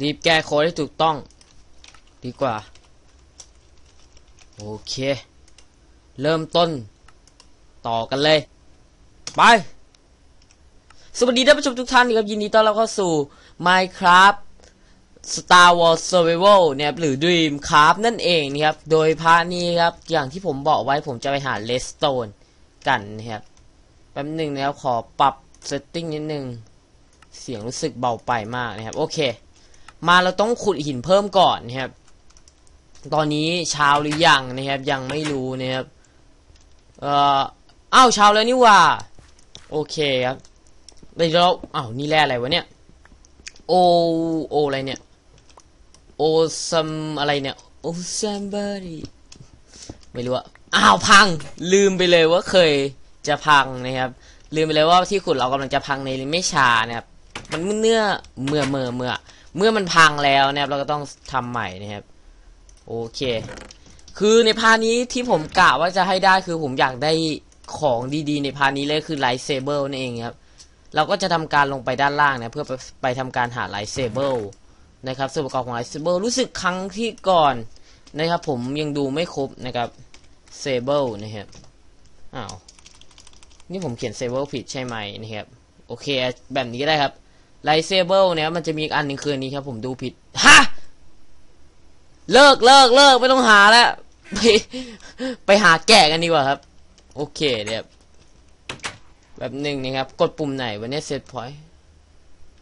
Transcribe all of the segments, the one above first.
รีบแก้โค้ดให้ถูกต้อง ดีกว่า โอเค เริ่มต้น ต่อกันเลย ไป สวัสดีท่านผู้ชมทุกท่านครับยินดีต้อนรับเข้าสู่ Minecraft Star Wars Survival เนี่ยหรือ Dreamcraft นั่นเองนะครับ โดยพาร์ทนี้ครับ อย่างที่ผมบอกไว้ผมจะไปหา Redstone กันนะครับ แป๊บหนึ่งนะครับ ขอปรับเซตติ้งนิดนึง เสียงรู้สึกเบาไปมากนะครับ โอเค มาเราต้องขุดหินเพิ่มก่อนนะครับ ตอนนี้เช้าหรือยังนะครับ ยังไม่รู้นะครับ เอ่ออ้าวเช้าแล้วนี่ว่า โอเคครับเดี๋ยวเราอ้าวนี่แร่อะไรวะเนี่ย โอโออะไรเนี่ยโอซัมอะไรเนี่ยโอซัมบอรี่ไม่รู้อะอ้าวพัง ลืมไปเลยว่าเคยจะพังนะครับ ลืมไปเลยว่าที่ขุดเรากำลังจะพังในไม่ช้านะครับ มันเมื่อเมื่อเมื่อเมื่อ เมื่อมันพังแล้วนะครับเราก็ต้องทำใหม่นะครับโอเค คือในพาร์ทนี้ที่ผมกะว่าจะให้ได้คือผมอยากได้ของดีๆ ในพาร์ทนี้เลยคือไลท์เซเบิลนั่นเองครับเราก็จะทำการลงไปด้านล่างนะเพื่อไปไปทำการหาไลท์เซเบิลนะครับส่วนประกอบของไลท์เซเบิลรู้สึกครั้งที่ก่อนนะครับผมยังดูไม่ครบนะครับเซเบิลนะครับอ้าวนี่ผมเขียนเซเบิลผิดใช่ไหมนะครับโอเคแบบนี้ก็ได้ครับ ไลเซเบิลเนี่ยมันจะมีอีกอันหนึ่งคือนนี้ครับ ผมดูผิด ฮะ เลิกเลิกเลิกไม่ต้องหาแล้ว ไปไปหาแกะกันดีกว่าครับ โอเคเดี๋ยวแบบหนึ่งนะครับ กดปุ่มไหนวันนี้เซตพอยต์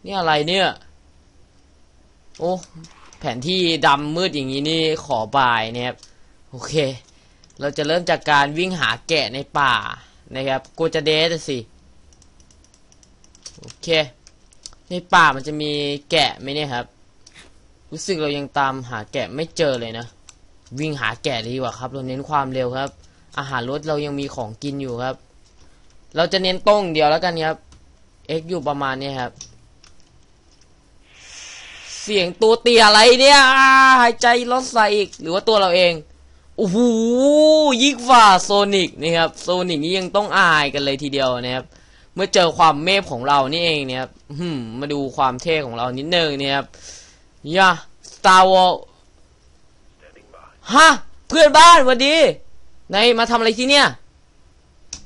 นี่อะไรเนี่ย โอ้แผนที่ดำมืดอย่างนี้นี่ขอบายนะครับ โอเค เราจะเริ่มจากการวิ่งหาแกะในป่านะครับกลัวจะเดทสิ โอเค ในป่ามันจะมีแกะไหมเนี่ยครับ รู้สึกเรายังตามหาแกะไม่เจอเลยนะ วิ่งหาแกะดีกว่าครับ เราเน้นความเร็วครับ อาหารรถเรายังมีของกินอยู่ครับ เราจะเน้นตรงเดียวแล้วกันครับ x อยู่ประมาณนี้ครับ เสียงตัวเตี้ยอะไรเนี่ยหายใจลดใส่อีก หรือว่าตัวเราเองโอ้โหยิ่งฝ่าโซนิกนี่ครับ โซนิกนี่ยังต้องอายกันเลยทีเดียวนะครับ มื่อเจอความเมฟของเรานี่เองเนี่ยครับมมาดูความเท่ของเรานิดนึงเนี่ยครับย่า Star Wars ฮะเพื่อนบ้านวันดีนายมาทำอะไรที่เนี่ย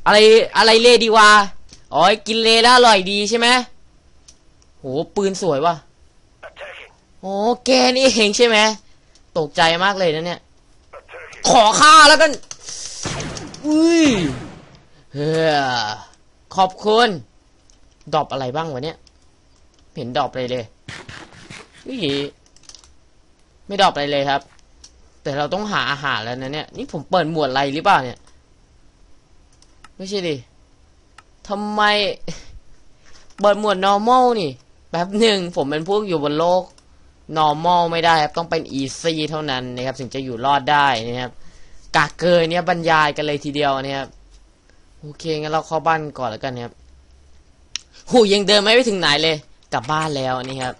อะไรอะไรเลดีวะอ๋อกินเลแล้วอร่อยดีใช่ไหมโหปืนสวยว่ะโอ้แกนี่เองใช่ไหมตกใจมากเลยนะเนี่ย ขอค่าแล้วกันอุ้ยเฮ้อ ขอบคุณ ดอปอะไรบ้างวะเนี่ย เห็นดอปอะไรเลยอุ้ยไม่ดอปอะไรเลยครับ แต่เราต้องหาอาหารแล้วนะเนี่ย นี่ผมเปิดหมวดอะไรหรือเปล่าเนี่ย ไม่ใช่ดิทำไม เปิดหมวด normal นี่ แป๊บหนึ่งผมเป็นพวกอยู่บนโลก normal ไม่ได้ครับต้องเป็น easy เท่านั้นนะครับ ถึงจะอยู่รอดได้นะครับกากเกยเนี่ยบรรยายกันเลยทีเดียวนะครับ โอเคงั้นเราเข้าบ้านก่อนแล้วกันนะครับหูยังเดินไม่ไปถึงไหนเลย กลับบ้านแล้วนี่ครับ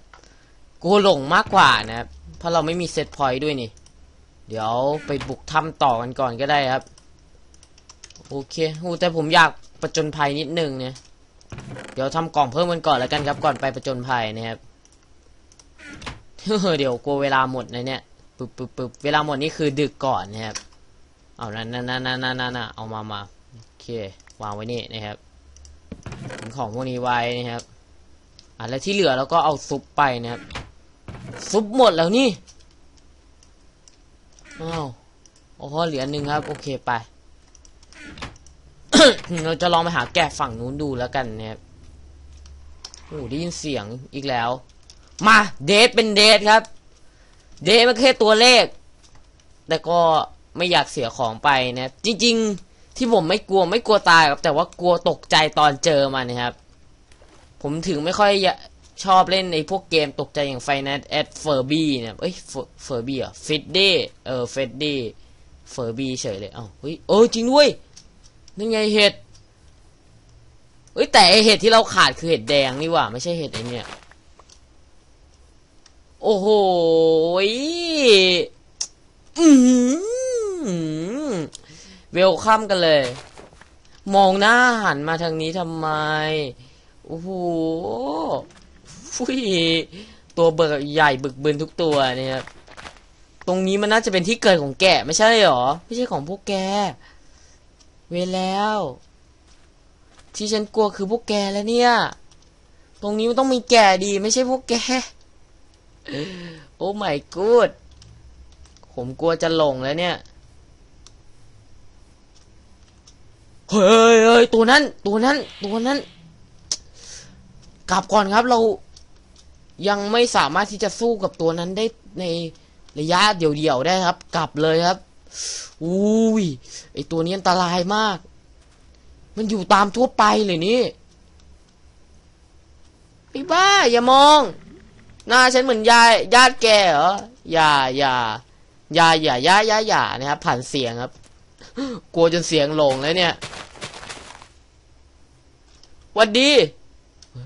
กูหลงมากกว่านะครับ เพราะเราไม่มีเซตพอยต์ด้วยนี่ เดี๋ยวไปบุกถ้ำต่อกันก่อนก็ได้ครับ โอเคโหแต่ผมอยากประจนภัยนิดนึงเนี่ย เดี๋ยวทำกล่องเพิ่มกันก่อนแล้วกันครับ ก่อนไปประจนภัยนะครับ เดี๋ยวกลัวเวลาหมดนะเนี่ยปึ๊บปึ๊บปึ๊บเวลาหมดนี่คือดึกก่อนนะครับ เอานั่นนั่นนั่นนั่นนั่นเอามามา โอเค วางไว้นี่นะครับทิ้งของพวกนี้ไว้นะครับอะแล้วที่เหลือเราก็เอาซุปไปนะครับ ซุปหมดแล้วนี่อ้าวโอ้โหเหลือหนึ่งครับ โอเคไป เราจะลองไปหาแกะฝั่งนู้นดูแล้วกันนะครับโอ้ได้ยินเสียงอีกแล้ว มาเดทเป็นเดทครับ เดทมันแค่ตัวเลข แต่ก็ไม่อยากเสียของไปนะ จริง ๆ ที่ผมไม่กลัวไม่กลัวตายครับ แต่ว่ากลัวตกใจตอนเจอมันนะครับ ผมถึงไม่ค่อยชอบเล่นในพวกเกมตกใจอย่าง Final at Furby เนี่ยเอ้ยเฟอร์บี้อะฟิดดี้เออฟิดดี้เฟอร์บี้เฉยเลยเอ้าเฮ้ยเออจริงด้วยนั่นไงเห็ดเฮ้ยแต่ไอเห็ดที่เราขาดคือเห็ดแดงนี่ว่า ไม่ใช่เห็ดไอเนี่ยโอ้โหอืม เวลคัมกันเลย มองหน้าหันมาทางนี้ทำไม โอ้โหฟุยตัวเบิกใหญ่บึกบึนทุกตัวเนี่ยครับตรงนี้มันน่าจะเป็นที่เกิดของแกะไม่ใช่หรอ ไม่ใช่ของพวกแก เวรแล้ว ที่ฉันกลัวคือพวกแกแล้วเนี่ย ตรงนี้มันต้องมีแกะดี ไม่ใช่พวกแก โอ้ไม่กูดผมกลัวจะหลงแล้วเนี่ย เฮ้ยเฮ้ยตัวนั้น ตัวนั้น ตัวนั้น กลับก่อนครับเรายังไม่สามารถที่จะสู้กับตัวนั้นได้ในระยะเดี่ยวๆได้ครับ กลับเลยครับอุ้ยไอตัวนี้อันตรายมาก มันอยู่ตามทั่วไปเลยนี่ไอ้บ้า อย่ามอง หน้าฉันเหมือนยายญาติแกเหรออย่าอย่าอย่าอย่าอย่าอย่าอย่านะครับ ผ่านเสียงครับ กลัวจนเสียงหลงแล้วเนี่ย วัดดี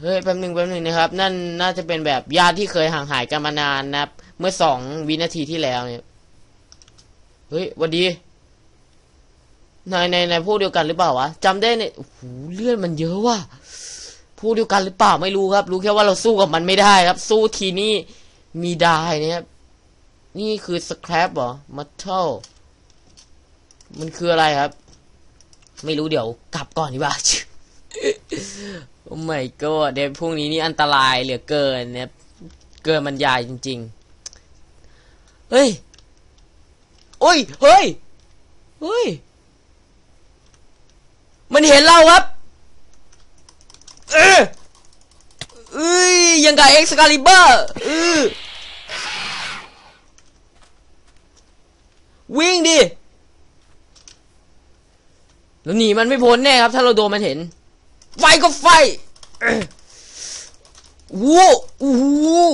เฮ้ยแป๊บหนึ่งแป๊บหนึ่งนะครับ นั่นน่าจะเป็นแบบญาติที่เคยห่างหายกันมานานนะครับ เมื่อสองวินาทีที่แล้วเนี่ยเฮ้ยวัดดีนายในในพวกเดียวกันหรือเปล่าวะจำได้ในโอ้โหเลือดมันเยอะว่ะพวกเดียวกันหรือเปล่าไม่รู้ครับ รู้แค่ว่าเราสู้กับมันไม่ได้ครับ สู้ทีนี่มีได้นะครับนี่คือสครับเหรอมัทเทลมันคืออะไรครับ ไม่รู้เดี๋ยว กลับก่อนดีกว่า โอ้ไม่ก็เดี๋ยวพวกนี้นี่อันตรายเหลือเกินเนี่ยเกินบรรยายจริง ๆ เฮ้ย โอ้ย เฮ้ย เฮ้ย มันเห็นเราครับ เออเอ้ย ยังกับเอ็กซ์คาลิเบอร์เออวิ่งดิ แล้วหนีมันไม่พ้นแน่ครับ ถ้าเราโดนมันเห็น ไฟก็ไฟเอ้วู้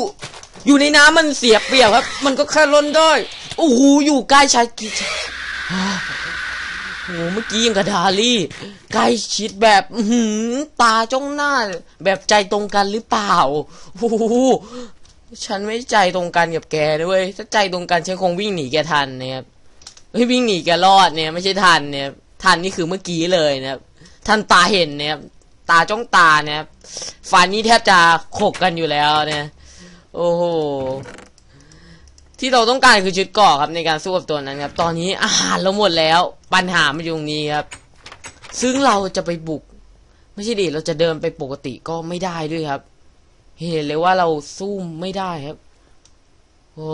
อยู่ในน้ำมันเสียเปรียบครับ มันก็แค่ล้นได้โอ้โหอยู่ใกล้ชายกิจโอ้โหเมื่อกี้ยังกับดาลี่ ใกล้ชิดแบบหืตาจ้องหน้า แบบใจตรงกันหรือเปล่าโอ้โหฉันไม่ใจตรงกันกับแกด้วยถ้าใจตรงกันฉันคงวิ่งหนีแกทันนี่ยครับเฮ้ยวิ่งหนีแกรอดเนี่ย ไม่ใช่ทันเนี่ยทันนี่คือเมื่อกี้เลยนะครับท่านตาเห็นเนี่ย ตาจ้องตาเนี่ยฟันนี่แทบจะขกกันอยู่แล้วเนี่ยโอ้โหที่เราต้องการคือชุดเกราะครับในการสู้กับตัวนั้นครับ ตอนนี้อาหารเราหมดแล้ว ปัญหามันอยู่ตรงนี้ครับ ซึ่งเราจะไปบุก ไม่ใช่ดิเราจะเดินไปปกติก็ไม่ได้ด้วยครับ เห็นเลยว่าเราสู้ไม่ได้ครับ โอ้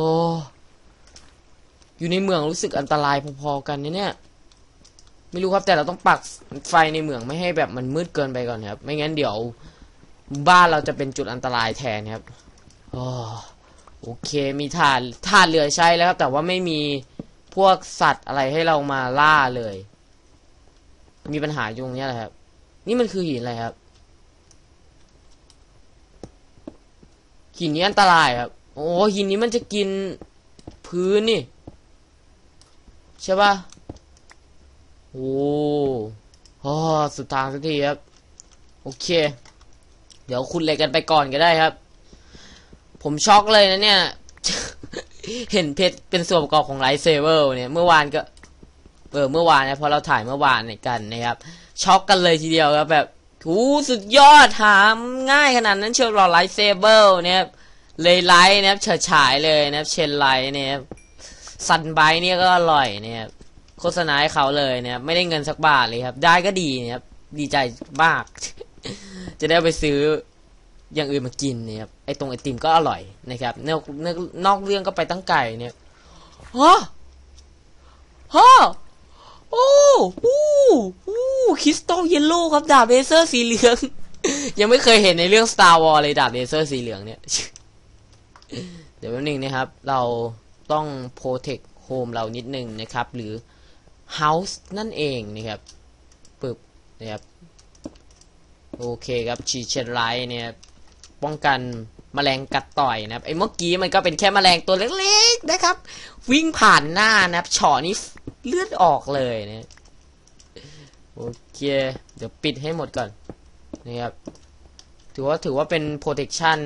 อยู่ในเมืองรู้สึกอันตรายพอๆกันเนี่ย ไม่รู้ครับแต่เราต้องปักไฟในเหมืองไม่ให้แบบมันมืดเกินไปก่อนครับ ไม่งั้นเดี๋ยวบ้านเราจะเป็นจุดอันตรายแทนครับโอ้โอเคมีถาดถาดเหลือใช้แล้วครับ แต่ว่าไม่มีพวกสัตว์อะไรให้เรามาล่าเลย มีปัญหาอยู่ตรงนี้แหละครับ นี่มันคือหินอะไรครับหินนี้อันตรายครับ โอ้หินนี้มันจะกินพื้นนี่ใช่ปะ โอ้โอ้สุดทางสักทีครับ โอเค เดี๋ยวคุณเล็กกันไปก่อนก็ได้ครับ ผมช็อกเลยนะเนี่ย เห็นเพชรเป็นส่วนประกอบของไลท์เซเวอร์เนี่ยเมื่อวานก็เออเมื่อวานนะพราะเราถ่ายเมื่อวานเนี่ยกันนะครับ ช็อกกันเลยทีเดียวครับแบบโหูสุดยอดหามง่ายขนาดนั้นเชียวหรอไลท์เซเบอร์เนี่ยเลยไลท์นะครับเฉิดฉายเลยนะครับเชนไลท์เนี่ยซันไบเนี่ยก็อร่อยเนี่ย โฆษณาให้เขาเลยเนี่ยไม่ได้เงินสักบาทเลยครับ ได้ก็ดีนะครับดีใจมาก จะได้ไปซื้ออย่างอื่นมากินเนี่ยครับไอตรงไอติมก็อร่อยนะครับนอกนอกนอกเรื่องก็ไปตั้งไก่เนี่ยฮะฮะโอ้โอ้โอ้คริสตัลเยลโล่ครับดาบเลเซอร์สีเหลือง ยังไม่เคยเห็นในเรื่อง Star Wars เลยดาบเลเซอร์สีเหลืองเนี่ย เดี๋ยวแป๊บนึงนะครับ เราต้อง protect home เรานิดนึงนะครับ หรือ house นั่นเองนะครับปึบนะครับโอเคครับชีเชนไลท์เนี่ยป้องกันแมลงกัดต่อยนะครับไอ้เมื่อกี้มันก็เป็นแค่แมลงตัวเล็กๆนะครับ วิ่งผ่านหน้านะครับฉอนี่เลือดออกเลยเนี่ยโอเค เดี๋ยวปิดให้หมดก่อนนะครับถือว่าถือว่าเป็น protection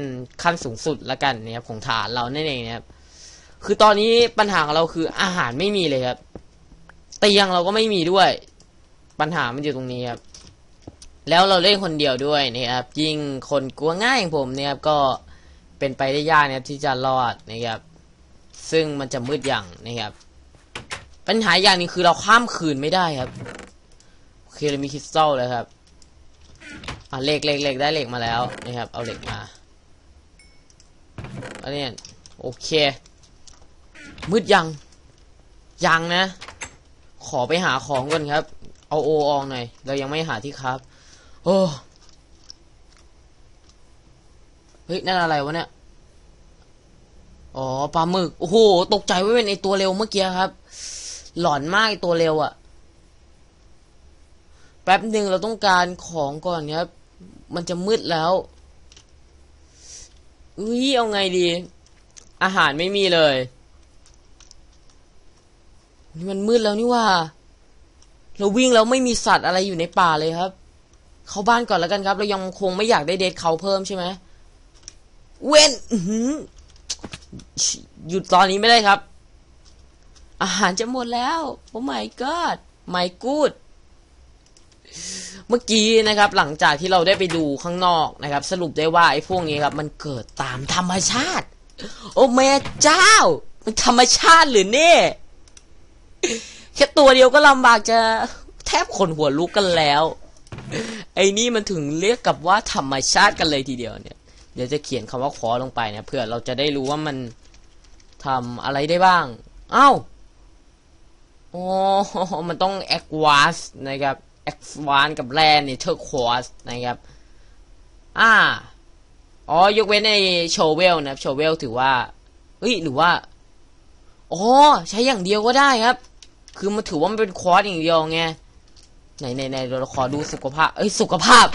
ขั้นสูงสุดละกันนะครับของฐานเรานั่นเองนะครับคือตอนนี้ปัญหาของเราคืออาหารไม่มีเลยครับ เตียงเราก็ไม่มีด้วย ปัญหามันอยู่ตรงนี้ครับ แล้วเราเล่นคนเดียวด้วยนะครับ ยิ่งคนกลัวง่ายอย่างผมเนี่ยครับก็เป็นไปได้ยากนะครับที่จะรอดนะครับ ซึ่งมันจะมืดอย่างนะครับ ปัญหาอย่างนึงคือเราข้ามคืนไม่ได้ครับโอเคเรามีคริสตัลเลยครับอะเหล็กเหล็กเหล็กได้เหล็กมาแล้วนะครับ เอาเหล็กมาอันนี้โอเค มืดยังยังนะ ขอไปหาของก่อนครับ เอาโออองหน่อย เรายังไม่หาที่ครับ โอ้เฮ้ยนั่นอะไรวะเนี่ย อ๋อปลาหมึก โอ้โห ตกใจว่าเป็นไอตัวเร็วเมื่อกี้ครับ หลอนมากไอตัวเร็วอะแป๊บหนึ่งเราต้องการของก่อนครับ มันจะมืดแล้วอุ้ยเอาไงดี อาหารไม่มีเลย นี่มันมืดแล้วนี่ว่า เราวิ่งแล้วไม่มีสัตว์อะไรอยู่ในป่าเลยครับ เข้าบ้านก่อนแล้วกันครับ เรายังคงไม่อยากได้เดทเขาเพิ่มใช่ไหมเว้นอื้อหือหยุดตอนนี้ไม่ได้ครับ อาหารจะหมดแล้วโอ้ my god my good เมื่อกี้นะครับ หลังจากที่เราได้ไปดูข้างนอกนะครับ สรุปได้ว่าไอ้พวกนี้ครับ มันเกิดตามธรรมชาติ โอ้แม่เจ้า มันธรรมชาติหรือเนี่ย แค่ตัวเดียวก็ลำบากจะแทบขนหัวลุกกันแล้ว ไอ้นี่มันถึงเรียกกับว่าธรรมชาติกันเลยทีเดียวเนี่ย เดี๋ยวจะเขียนคำว่าขอลงไปนะเพื่อเราจะได้รู้ว่ามันทำอะไรได้บ้างเอ้าโอ้มันต้องแอควาสนะครับแอควานกับแรนเนี่ยเทอร์ควอสนะครับ อ่า อ๋อ ยกเว้นในโชเวลนะโชเวลถือว่าเฮ้ย หรือว่า อ๋อ ใช้อย่างเดียวก็ได้ครับ คือมันถือว่ามันเป็นควอสอย่างเดียวไงไหนไหนไหนเราขอดูสุขภาพ เอ้ยสุขภาพ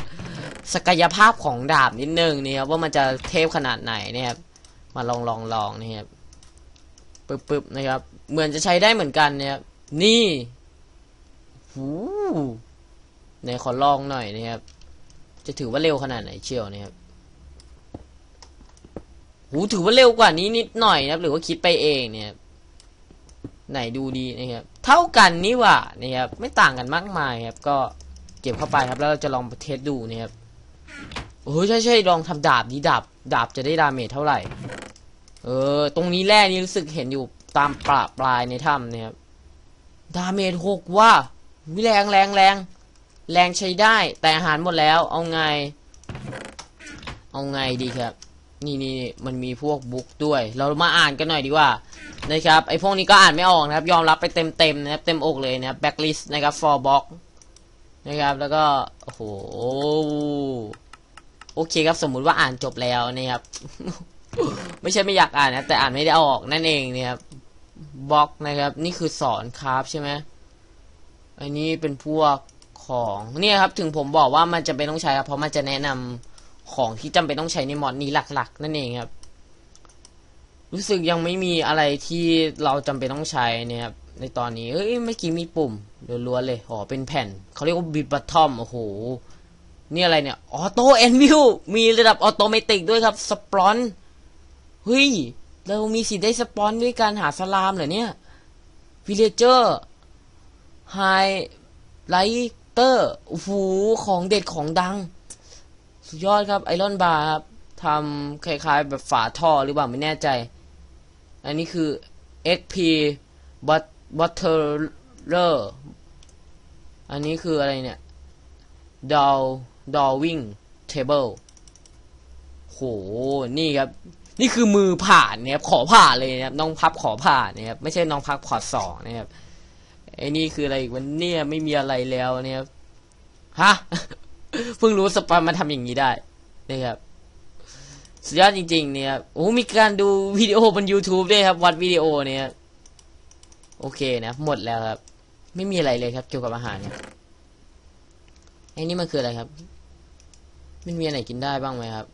ศักยภาพของดาบนิดนึงเนี่ยครับว่ามันจะเทพขนาดไหนเนี่ยครับ มาลองลองลองนี่ครับปึ๊บปึ๊บนะครับ เหมือนจะใช้ได้เหมือนกันเนี่ยครับนี่หูไหนขอลองหน่อยนะครับ จะถือว่าเร็วขนาดไหนเชียวนะครับหูถือว่าเร็วกว่านี้นิดหน่อยนะครับ หรือว่าคิดไปเองเนี่ย ไหนดูดีนะครับเท่ากันนี่หว่านะครับไม่ต่างกันมากมายครับก็เก็บเข้าไปครับแล้วเราจะลองเทสดูนะครับโอ้ยใช่ใช่ลองทำดาบนี้ดาบดาบจะได้ดาเมจเท่าไหร่ เออ ตรงนี้แร่นี้รู้สึกเห็นอยู่ตามปลาปลายในถ้ำนี่ยครับดาเมจหกว่าวิแรงแรงแรงแรงใช้ได้ แต่อาหารหมดแล้ว เอาไง เอาไงดีครับ นี่นี่มันมีพวกบุ๊กด้วย เรามาอ่านกันหน่อยดีกว่านะครับไอพวกนี้ก็อ่านไม่ออกนะครับ ยอมรับไปเต็มเต็มนะครับ เต็มอกเลยนะครับ backlist นะครับ for box นะครับ แล้วก็ โอ้โห โอเคครับ สมมุติว่าอ่านจบแล้วนะครับ ไม่ใช่ไม่อยากอ่านนะ แต่อ่านไม่ได้ออกนั่นเองนะครับบล็อกนะครับ นี่คือสอนคราฟใช่ไหมอันนี้เป็นพวกของ เนี่ยครับ ถึงผมบอกว่ามันจำเป็นต้องใช้ครับ เพราะมันจะแนะนำ ของที่จำเป็นต้องใช้ในมอดนี้หลัก ๆ นั่นเองครับ รู้สึกยังไม่มีอะไรที่เราจำเป็นต้องใช้เนี่ยครับในตอนนี้เอ้ยเมื่อกี้มีปุ่มล้วนๆเลยอ๋อเป็นแผ่นเขาเรียกว่าบิดบัตทอมโอ้โหนี่อะไรเนี่ยออโต้แอนวิวมีระดับออโตเมติกด้วยครับสปอนเฮ้ยเรามีสิทธิ์ได้สปอนด้วยการหาสลามเหรอเนี่ยวิเลเจอร์ไฮไลเตอร์โอ้โหของเด็ดของดัง สุดยอดครับไอรอนบาร์ครับทำคล้ายๆแบบฝาท่อหรือเปล่าไม่แน่ใจ อันนี้คือ XP b u t t e r e r อันนี้คืออะไรเนี่ย Dow Dowing Table โห นี่ครับ นี่คือมือผ่านเนี่ยครับ ขอผ่านเลยนะครับ น้องพับขอผ่านนะครับ ไม่ใช่น้องพับขอสองนะครับ ไอ้นี่คืออะไรอีกวันเนี่ยไม่มีอะไรแล้วนี่ยครับ ฮะ เพิ่งรู้สปอนมาทำอย่างนี้ได้นะครับสุดยอดจริง ๆ เนี่ยโอ้มีการดูวิดีโอบน YouTube ด้วยครับ วัดวิดีโอเนี่ยโอเคนะ หมดแล้วครับ ไม่มีอะไรเลยครับ เกี่ยวกับอาหารเนี่ยไอ้นี่มันคืออะไรครับ มันมีอะไรกินได้บ้างไหมครับ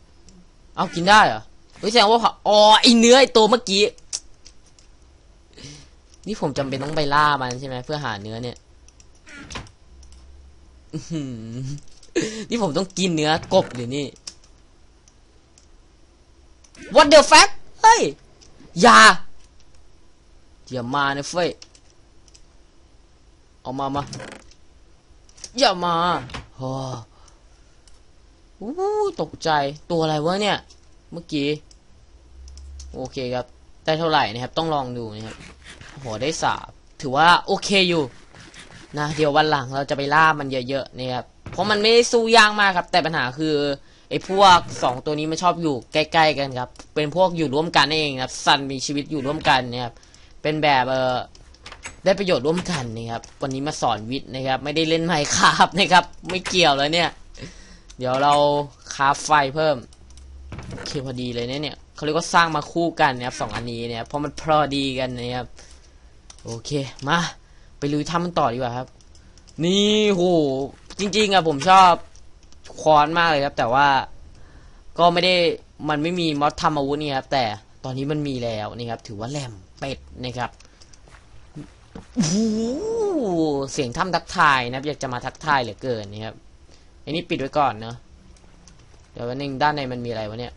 เอากินได้เหรอเฮ้ยแสดงว่าผอ๋อไอเนื้อไอตัวเมื่อกี้ นี่ผมจำเป็นต้องไปล่ามันใช่ไหมเพื่อหาเนื้อเนี่ย นี่ผมต้องกินเนื้อกบหรือนี่ What the fuck เฮ้ย อย่าอย่ามานะเฟ้ยเอามามาอย่ามาโอ้อู้ตกใจตัวอะไรวะเนี่ย เมื่อกี้ โอเคครับ ได้เท่าไหร่นะครับ ต้องลองดูนะครับโหได้สามถือว่าโอเคอยู่ นะ เดี๋ยววันหลังเราจะไปล่ามันเยอะๆนะครับ เพราะมันไม่ได้สู้ยากมากครับ แต่ปัญหาคือไอ้พวกสองตัวนี้มันชอบอยู่ใกล้ ๆ กันครับ เป็นพวกอยู่ร่วมกันเองครับสันมีชีวิตอยู่ร่วมกันเนี่ยครับ เป็นแบบเออได้ประโยชน์ร่วมกันนะครับ วันนี้มาสอนวิทย์นะครับ ไม่ได้เล่นไมค์ครับนะครับ ไม่เกี่ยวแล้วเนี่ย เดี๋ยวเราคาไฟเพิ่มโอเคพอดีเลยเนี่ยเนี่ยเขาเรียกว่าสร้างมาคู่กันนะครับสองอันนี้เนี่ยเพราะมันพอดีกันนะครับ โอเคมา ไปลุยทำมันต่อดีกว่าครับ นี่โห จริง ๆอะผมชอบคอนมากเลยครับ แต่ว่าก็ไม่ได้มันไม่มีมอดทำอาวุธนี่ครับ แต่ตอนนี้มันมีแล้วนี่ครับ ถือว่าแหลมเป็ดนะครับโอ้โหเสียงถ้ำทักทายนะครับอยากจะมาทักทายเหลือเกินนี่ครับอันนี้ปิดไว้ก่อนเนาะเดี๋ยววันนึงด้านในมันมีอะไรวะเนี่ย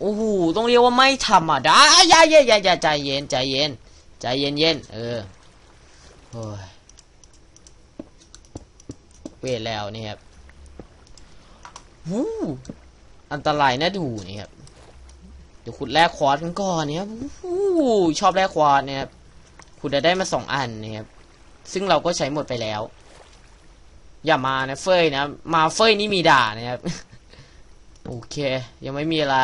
โอ้โหต้องเรียกว่าไม่ธรรมดาอย่าอย่าอย่าอย่าใจเย็นใจเย็นใจเย็นเย็นเออโอ้ย เวทแล้วนี่ครับวู้อันตรายนะดูนี่ครับเดี๋ยวขุดแร่ควอร์สกันก่อนเนี่ยครับวู้ชอบแร่ควอร์สเนี่ยครับขุดได้มาสองอันนี่ครับซึ่งเราก็ใช้หมดไปแล้ว อย่ามานะเฟยนะมาเฟยนี่มีด่านะครับโอเค ยังไม่มีอะไร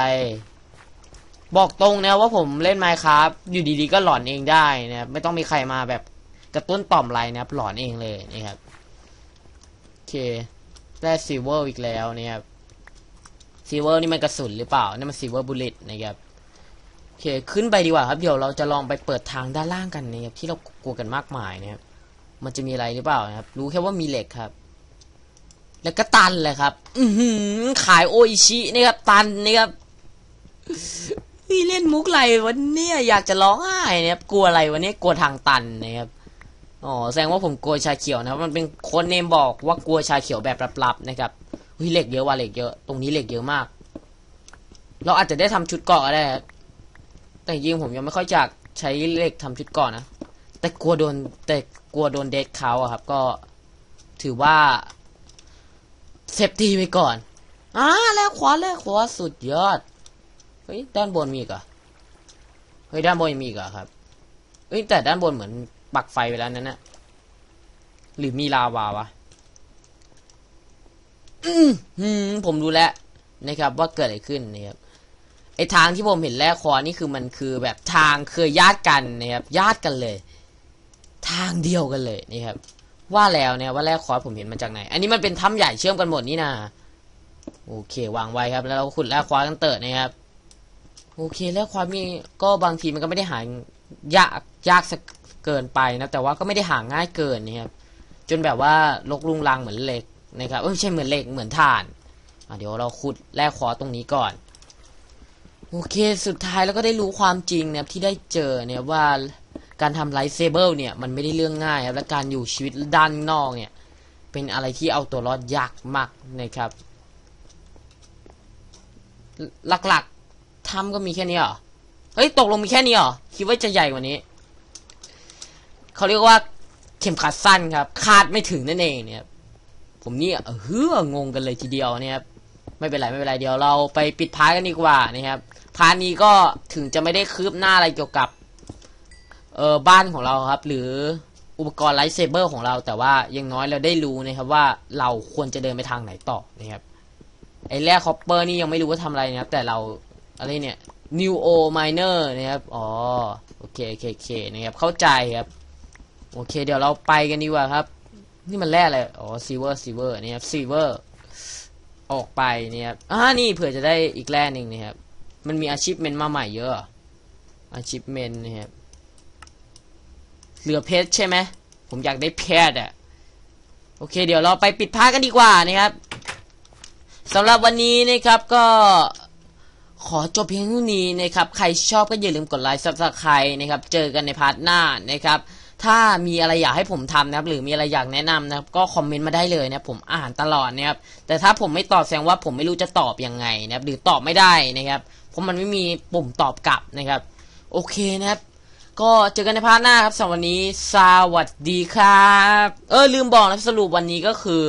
บอกตรงนะว่าผมเล่นไมค์ครับอยู่ดีๆก็หลอนเองได้นะครับไม่ต้องมีใครมาแบบกระตุ้นต่อมไรนะครับหลอนเองเลยนะครับ เค ได้ซิเวอร์อีกแล้วนะครับซิเวอร์นี่มันกระสุนหรือเปล่า นี่มันซิเวอร์บุลเลตนะครับโอเค ขึ้นไปดีกว่าครับ เดี๋ยวเราจะลองไปเปิดทางด้านล่างกันนะครับที่เรากลัวกันมากมายนะครับ มันจะมีอะไรหรือเปล่านะครับ รู้แค่ว่ามีเหล็กครับ แล้วก็ตันเลยครับ อือหือขายโออิชินี่ครับตันนี่ครับพี่เล่นมุกอะไรวันนี้อยากจะร้องไห้นะครับ กลัวอะไรวันนี้กลัวทางตันนะครับ อ๋อแสดงว่าผมกลัวชาเขียวนะครับมันเป็นคนเนมบอกว่ากลัวชาเขียวแบบลับๆนะครับเฮ้ยเหล็กเยอะว่ะเหล็กเยอะตรงนี้เหล็กเยอะมาก เราอาจจะได้ทำชุดเกาะก็ได้ครับแต่จริงผมยังไม่ค่อยอยากใช้เหล็กทำชุดเกาะนะแต่กลัวโดนแต่กลัวโดนเดทเขาอะครับ ก็ถือว่าเซฟตี้ไว้ก่อนอ่าแล้วขวาแล้วขวาสุดยอดเฮ้ยด้านบนมีอีกเหรอเฮ้ยด้านบนมีอีกเหรอครับเฮ้ยแต่ด้านบนเหมือน ปักไฟไปแล้วนั่นนะหรือมีลาวาวะอืมผมรู้แล้วนะครับ ว่าเกิดอะไรขึ้นนะครับไอทางที่ผมเห็นแรกคอนี่คือมันคือแบบทางเคยญาติกันนะครับญาติกันเลย ทางเดียวกันเลยนะครับว่าแล้วเนี่ยว่าแรกคอผมเห็นมาจากไหน อันนี้มันเป็นถ้ำใหญ่เชื่อมกันหมดนี่นะโอเควางไว้ครับ แล้วเราขุดแรกคอกันเติร์ดนะครับโอเคแล้วความมีก็บางทีมันก็ไม่ได้หายากยากสัก เกินไปนะแต่ว่าก็ไม่ได้หาง่ายเกินนะครับจนแบบว่าลกลุงลังเหมือนเหล็กนะครับเออไม่ใช่เหมือนเหล็กเหมือนถ่านเดี๋ยวเราขุดแร่คอตรงนี้ก่อนโอเค สุดท้ายแล้วก็ได้รู้ความจริงนะครับที่ได้เจอเนี่ยว่าการทำไลท์เซเบิลเนี่ยมันไม่ได้เรื่องง่ายครับและการอยู่ชีวิตด้านนอกเนี่ยเป็นอะไรที่เอาตัวรอดยากมากนะครับ หลักๆถ้ำก็มีแค่นี้เหรอเฮ้ยตกลงมีแค่นี้เหรอคิดว่าจะใหญ่กว่านี้ เขาเรียกว่าเข็มขัดสั้นครับ คาดไม่ถึงนั่นเองเนี่ยผมนี่เออเฮืองงกันเลยทีเดียวเนี่ยครับไม่เป็นไรไม่เป็นไรเดี๋ยวเราไปปิดพาร์ทกันดีกว่านะครับพาร์ทนี้ก็ถึงจะไม่ได้คืบหน้าอะไรเกี่ยวกับเออบ้านของเราครับ หรืออุปกรณ์ไลท์เซเบอร์ของเรา แต่ว่ายังน้อยเราได้รู้นะครับว่าเราควรจะเดินไปทางไหนต่อนะครับไอ้แร่คอปเปอร์นี่ยังไม่รู้ว่าทำอะไรนะครับ แต่เราอะไรเนี่ย new o miner นะครับ อ๋อ โอเคโอเคโอเคนะครับ เข้าใจครับ โอเค เดี๋ยวเราไปกันดีกว่าครับ นี่มันแร่อะไรอ๋อ silver silver นี่ครับ silver ออกไปเนี่ยครับอ่านี่เผื่อจะได้อีกแร่หนึ่งนะครับ มันมี achievement มาใหม่เยอะ achievement นะครับเหลือเพชรใช่ไหมผมอยากได้เพชรอะโอเค เดี๋ยวเราไปปิดพาร์ทกันดีกว่านะครับสำหรับวันนี้นะครับก็ขอจบเพียงเท่านี้นะครับ ใครชอบก็อย่าลืมกดไลค์ซับสไครต์นะครับ เจอกันในพาร์ทหน้านะครับ ถ้ามีอะไรอยากให้ผมทำนะครับ หรือมีอะไรอยากแนะนำนะครับ ก็คอมเมนต์มาได้เลยนะผมอ่านตลอดนะครับ แต่ถ้าผมไม่ตอบแสดงว่าผมไม่รู้จะตอบยังไงนะครับ หรือตอบไม่ได้นะครับ เพราะมันไม่มีปุ่มตอบกลับนะครับ โอเคนะครับ ก็เจอกันในพาร์ทหน้าครับสำหรับวันนี้ สวัสดีครับ เออลืมบอกนะสรุปวันนี้ก็คือ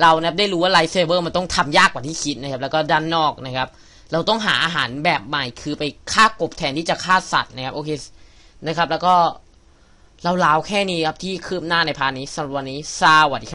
เรานะครับได้รู้ว่าไลท์เซเบอร์มันต้องทำยากกว่าที่คิดนะครับ แล้วก็ด้านนอกนะครับ เราต้องหาอาหารแบบใหม่คือไปฆ่ากบแทนที่จะฆ่าสัตว์นะครับ โอเคนะครับ แล้วก็ ราลาวๆแค่นี้ครับที่คืบหน้าในพาร์ทนี้สำหรับวันนี้สวัสดีครับ